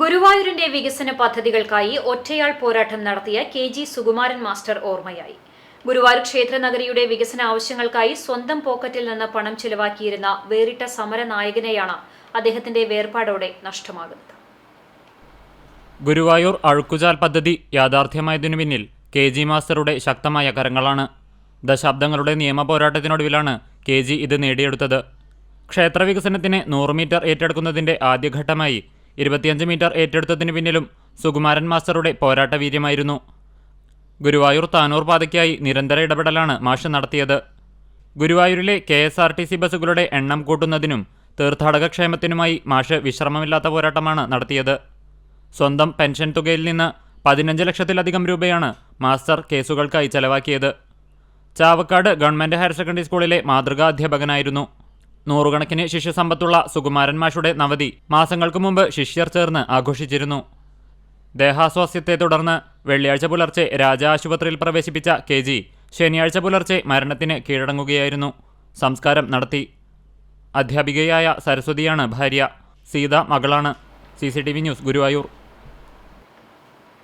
ഗുരുവായൂരിന്റെ വികസന പദ്ധതികൾക്കായി ഒറ്റയാൾ പോരാട്ടം നടത്തിയ കെ ജി സുകുമാരൻ മാസ്റ്റർ ഓർമ്മയായി. ഗുരുവായൂർ ക്ഷേത്ര നഗരിയുടെ വികസന ആവശ്യങ്ങൾക്കായി സ്വന്തം പോക്കറ്റിൽ നിന്ന് പണം ചിലവാക്കിയിരുന്ന വേറിട്ട സമര നായകനെയാണ് അദ്ദേഹത്തിന്റെ വേർപാടോടെ നഷ്ടമാകുന്നത്. ഗുരുവായൂർ അഴുക്കുചാൽ പദ്ധതി യാഥാർത്ഥ്യമായതിനു പിന്നിൽ കെ ജി മാസ്റ്ററുടെ ശക്തമായ കരങ്ങളാണ്. ദശാബ്ദങ്ങളുടെ നിയമ പോരാട്ടത്തിനൊടുവിലാണ് കെ ജി ഇത് നേടിയെടുത്തത്. ക്ഷേത്ര വികസനത്തിന് നൂറ് മീറ്റർ ഏറ്റെടുക്കുന്നതിന്റെ ആദ്യഘട്ടമായി ഇരുപത്തിയഞ്ച് മീറ്റർ ഏറ്റെടുത്തതിന് പിന്നിലും സുകുമാരൻ മാസ്റ്ററുടെ പോരാട്ട വീര്യമായിരുന്നു. ഗുരുവായൂർ താനൂർ പാതയ്ക്കായി നിരന്തര ഇടപെടലാണ് മാഷ് നടത്തിയത്. ഗുരുവായൂരിലെ K S R T C ബസ്സുകളുടെ എണ്ണം കൂട്ടുന്നതിനും തീർത്ഥാടക ക്ഷേമത്തിനുമായി മാഷ് വിശ്രമമില്ലാത്ത പോരാട്ടമാണ് നടത്തിയത്. സ്വന്തം പെൻഷൻ തുകയിൽ നിന്ന് പതിനഞ്ച് ലക്ഷത്തിലധികം രൂപയാണ് മാസ്റ്റർ കേസുകൾക്കായി ചെലവാക്കിയത്. ചാവക്കാട് ഗവൺമെന്റ് ഹയർ സെക്കൻഡറി സ്കൂളിലെ മാതൃകാ അധ്യാപകനായിരുന്നു. നൂറുകണക്കിന് ശിഷ്യസമ്പത്തുള്ള സുകുമാരൻ മാഷുടെ നവതി മാസങ്ങൾക്ക് മുമ്പ് ശിഷ്യർ ചേർന്ന് ആഘോഷിച്ചിരുന്നു. ദേഹാസ്വാസ്ഥ്യത്തെ തുടർന്ന് വെള്ളിയാഴ്ച പുലർച്ചെ രാജ ആശുപത്രിയിൽ പ്രവേശിപ്പിച്ച കെ ജി ശനിയാഴ്ച പുലർച്ചെ മരണത്തിന് കീഴടങ്ങുകയായിരുന്നു. സംസ്കാരം നടത്തി. അധ്യാപികയായ സരസ്വതിയാണ് ഭാര്യ. സീത മകളാണ്. C news Guruvayur.